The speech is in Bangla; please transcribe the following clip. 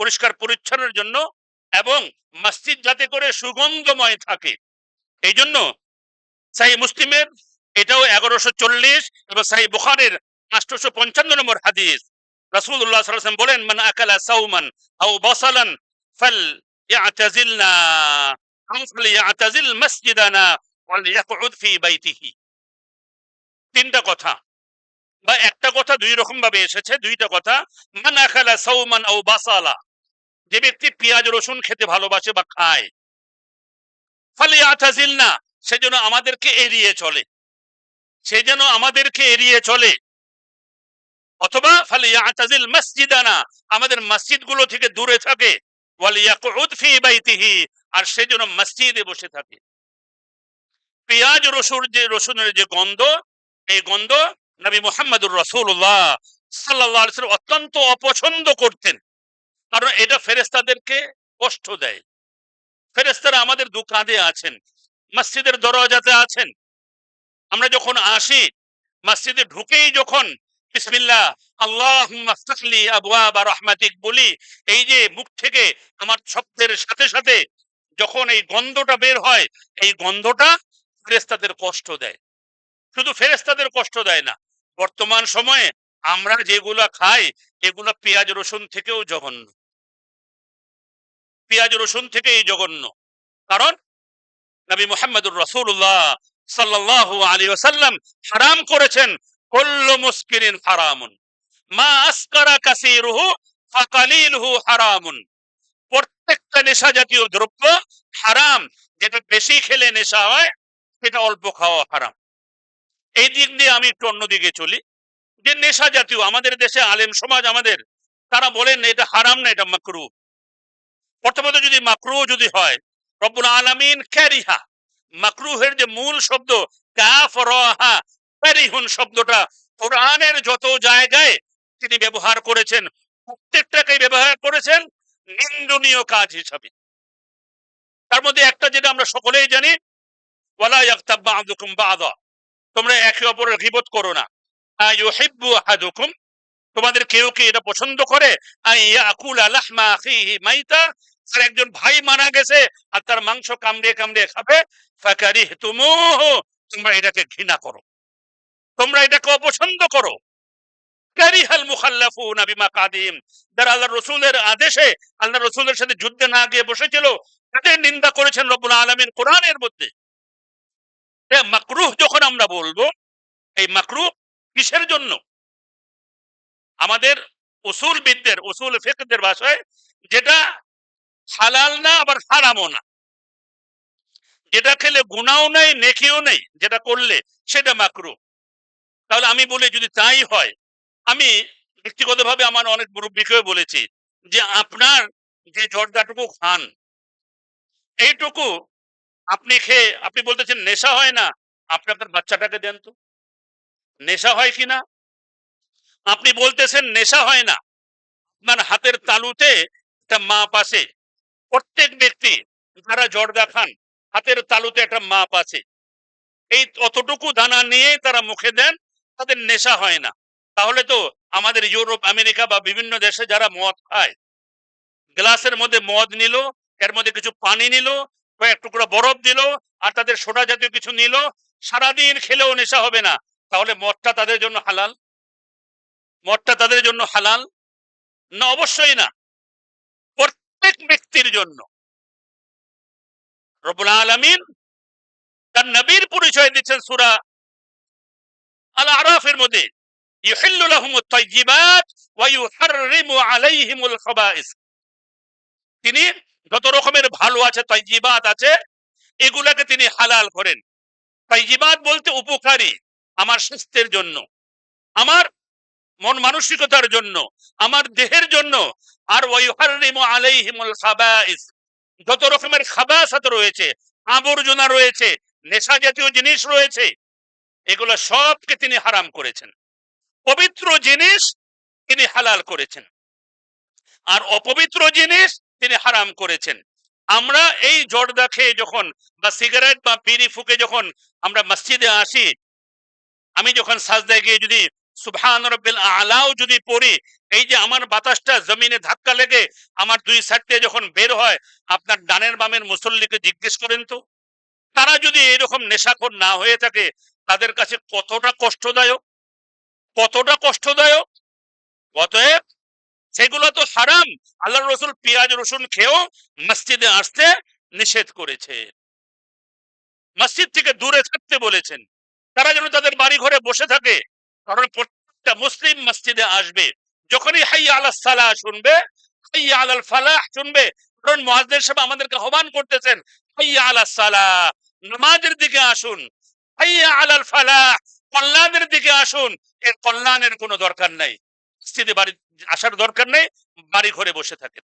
পরিষ্কার পরিচ্ছন্নের জন্য এবং মসজিদ যাতে করে সুগন্ধময় থাকে। এই জন্য সাহি মুসলিমের এটাও এগারোশো চল্লিশ এবং সাহি বুখারের আটশোশো পঞ্চান্ন নম্বর হাদিস। রাসূলুল্লাহ সাল্লাল্লাহু আলাইহি বলেন, মান আকালা সাওমান আও বাসালান ফাল ইয়াতাজিলনা আও ফাল ইয়াতাজিল মসজিদানা ইয়াকউদ ফি বাইতিহি। তিনটা কথা বা একটা কথা দুই রকম ভাবে এসেছে। দুইটা কথা, মান আকালা সাওমান আও বাসালা। যে ব্যক্তি পেঁয়াজ, রসুন খেতে ভালোবাসে বা খায়, ফলে আতাজিল না সে যেন আমাদেরকে এড়িয়ে চলে। সে যেন আমাদেরকে এড়িয়ে চলে। অথবা, ফলে আতাজিল মসজিদানা, আমাদের মসজিদগুলো থেকে দূরে থাকে আর সে যেন মসজিদে বসে থাকে। পেঁয়াজ রসুন যে, রসুনের যে গন্ধ, এই গন্ধ নবী মুহাম্মদুর আলাইহি ওয়াসাল্লাম অত্যন্ত অপছন্দ করতেন। কারণ এটা ফেরেস্তাদেরকে কষ্ট দেয়। ফেরেস্তারা আমাদের দু কাঁধে আছেন, মসজিদের দরজাতে আছেন। আমরা যখন আসি, মসজিদে ঢুকেই যখন বিসমিল্লাহ আল্লাহ আবুয়া বা রহমাতিক বলি, এই যে মুখ থেকে আমার শব্দের সাথে সাথে যখন এই গন্ধটা বের হয়, এই গন্ধটা ফেরেস্তাদের কষ্ট দেয়। শুধু ফেরেস্তাদের কষ্ট দেয় না, বর্তমান সময়ে আমরা যেগুলা খাই, এগুলা পেঁয়াজ রসুন থেকেও জঘন্য। পেঁয়াজ, রসুন থেকেই জঘন্য। কারণ নবী মোহাম্মদুর রসুল্লাহ সাল্লাল্লাহু আলাইহি ওয়াসাল্লাম হারাম করেছেন হারামুন। মা আসকারা হারামুন। প্রত্যেকটা নেশা জাতীয় দ্রব্য হারাম। যেটা বেশি খেলে নেশা হয়, সেটা অল্প খাওয়া হারাম। এই দিক দিয়ে আমি একটু অন্যদিকে চলি। যে নেশা জাতীয়, আমাদের দেশে আলেম সমাজ আমাদের, তারা বলেন এটা হারাম না, এটা মাকরু। প্রথমত যদি মাকরু যদি হয়, রব্বুল আলামিন ক্যারিহা। মাকরুহের যে মূল শব্দ কাফ রহা ক্যারিহুন শব্দটা কোরআনের যত জায়গায় তিনি ব্যবহার করেছেন প্রত্যেকটাকে ব্যবহার করেছেন নিন্দনীয় কাজ হিসাবে। তার মধ্যে একটা যেটা আমরা সকলেই জানি, ওয়ালা ইয়াগতাব বা'দুকুম বা'দা। তোমরা একে অপরের গীবত করো না। আইয়ুহিব্বু আহাদুকুম তোমাদের কেউ কি এটা পছন্দ করে? আর একজন ভাই মারা গেছে, আর তার মাংস কামড়ে কামড়ে খাবে। তোমরা এটাকে ঘৃণা করো। তোমরা এটাকে অপছন্দ করো। কারিহাল মুখাল্লাফুনা বিমা কাদিম। আদেশে আল্লাহ সাথে যুদ্ধে না গিয়ে বসেছিল নিন্দা করেছেন মধ্যে। মাকরুহ যখন আমরা বলব, এই মাকরুহ কিসের জন্য? আমাদের উসুল বিদদের উসুল ফিকদের ভাষায় যেটা হালাল না, আবার হারামও না। যেটা খেলে গুনাও নেই, নেকিও নেই, যেটা করলে সেটা মাকরু। তাহলে আমি বলি, যদি তাই হয়, আমি ব্যক্তিগতভাবে আমার অনেক মুরব্বীকেও বলেছি যে আপনার যে জর্দাটুকু খান, এইটুকু আপনি খেয়ে, আপনি বলতেছেন নেশা হয় না, আপনি আপনার বাচ্চাটাকে দেন তো। নেশা হয় কি না? আপনি বলতেছেন নেশা হয় না। আপনার হাতের তালুতে একটা মাপ আছে। প্রত্যেক ব্যক্তি যারা জর্দা খান, হাতের তালুতে একটা মাপ আছে। এই অতটুকু দানা নিয়ে তারা মুখে দেন, তাদের নেশা হয় না। তাহলে তো আমাদের ইউরোপ, আমেরিকা বা বিভিন্ন দেশে যারা মদ খায়, গ্লাসের মধ্যে মদ নিল, এর মধ্যে কিছু পানি নিল, কয়েক টুকরা বরফ দিল, আর তাদের সোডা জাতীয় কিছু নিল, সারাদিন খেলেও নেশা হবে না। তাহলে মদটা তাদের জন্য হালাল? মদটা তাদের জন্য হালাল? না, অবশ্যই না। প্রত্যেক ব্যক্তির জন্য। রবুল আলমিন তার নবীর পরিচয় দিচ্ছেন সুরা আল আরাফের মধ্যে তিনি যত রকমের ভালো আছে, তাইয়্যিবাত আছে, এগুলাকে তিনি হালাল করেন। তাইয়্যিবাত বলতে উপকারী আমার স্বাস্থ্যের জন্য। আমার মন মানসিকতার জন্য, আমার দেহের জন্য, আর যত রকমের খাবাসাত রয়েছে, আবর্জনা রয়েছে, নেশা জাতীয় জিনিস রয়েছে, এগুলো সবকে তিনি হারাম করেছেন। পবিত্র জিনিস তিনি হালাল করেছেন। আর অপবিত্র জিনিস তিনি হারাম করেছেন। আমরা এই জর্দা খেয়ে যখন বা সিগারেট বা বিড়ি ফুকে যখন আমরা মসজিদে আসি, আমি যখন সাজদায় গিয়ে যদি সুবহান রব্বিল আলাও যদি পড়ি, এই যে আমার বাতাসটা জমিনে ধাক্কা লেগে আমার দুই সাইড থেকে যখন বের হয়, আপনার ডানের বামের মুসল্লিকে জিজ্ঞেস করেন তো? তারা যদি এরকম নেশাখোর না হয়ে থাকে, তাদের কাছে কতটা কষ্টদায়ক? কতটা কষ্টদায়ক? অতএব সেগুলো তো হারাম। আল্লাহ রসুল পেঁয়াজ, রসুন খেয়েও মসজিদে আসতে নিষেধ করেছে। মসজিদ থেকে দূরে থাকতে বলেছেন। তারা যেন তাদের বাড়ি ঘরে বসে থাকে কারণ প্রত্যেকটা মুসলিম মসজিদে আসবে। যখনই হাই আলাহ সালাহ শুনবে হাই আলাল ফালাহ শুনবে কারণ মহাজদের সাহেব আমাদেরকে আহ্বান করতেছেন হাই আলাহ সালাহ, নামাজের দিকে আসুন। হাই আলাল ফালাহ, কল্যাণের দিকে আসুন। এর কল্যাণের কোনো দরকার নাই। মসজিদে বাড়ি আসার দরকার নেই বাড়ি ঘরে বসে থাকেন।